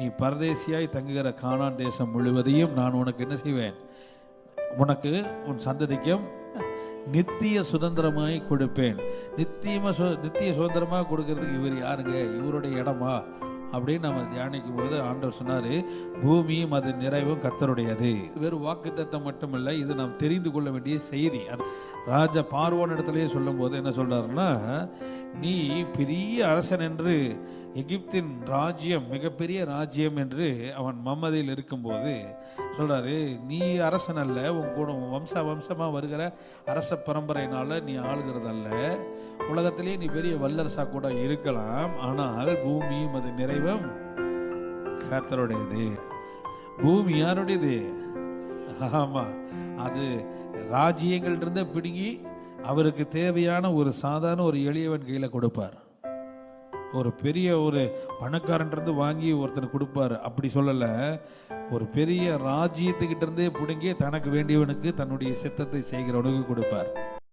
நீ பரதேசியாய் தங்குகிற காணான் தேசம் முழுவதையும் நான் உனக்கு என்ன செய்வேன்? உனக்கு உன் சந்ததிக்கும் நித்திய சுதந்திரமாய் கொடுப்பேன். நித்தியமாக சு நித்திய சுதந்திரமாக கொடுக்கறதுக்கு இவர் யாருங்க? இவருடைய இடமா? அப்படின்னு நம்ம தியானிக்கும் போது ஆண்டவர் சொன்னார் பூமியும் அது நிறைவும் கத்தருடையது வெறும் வாக்குத்தத்தம் மட்டுமில்லை இது நாம் தெரிந்து கொள்ள வேண்டிய செய்தி. அது ராஜா பார்வோன் இடத்துலயே சொல்லும்போது என்ன சொல்கிறாருன்னா நீ பெரிய அரசன் என்று எகிப்தின் ராஜ்யம் மிகப்பெரிய ராஜ்யம் என்று அவன் மம்மதியில் இருக்கும்போது சொல்கிறாரு நீ அரசன் அல்ல உன் கூட உன் வம்ச வம்சமாக வருகிற அரச பரம்பரையினால் நீ ஆளுகிறதல்ல. உலகத்திலேயே நீ பெரிய வல்லரசாக கூட இருக்கலாம். ஆனால் பூமியும் அது நிறைவும் கர்த்தருடையது. பூமி யாருடையது? ஆமாம் அது ராஜ்யங்கள் இருந்த பிடுங்கி அவருக்கு தேவையான ஒரு சாதாரண ஒரு எளியவன் கையில் கொடுப்பார். ஒரு பெரிய ஒரு பணக்காரன்றது வாங்கி ஒருத்தர் கொடுப்பாரு. அப்படி சொல்லலை. ஒரு பெரிய ராஜ்யத்துக்கிட்டேருந்தே பிடுங்கி தனக்கு வேண்டியவனுக்கு தன்னுடைய சித்தத்தை செய்கிறவனுக்கு கொடுப்பார்.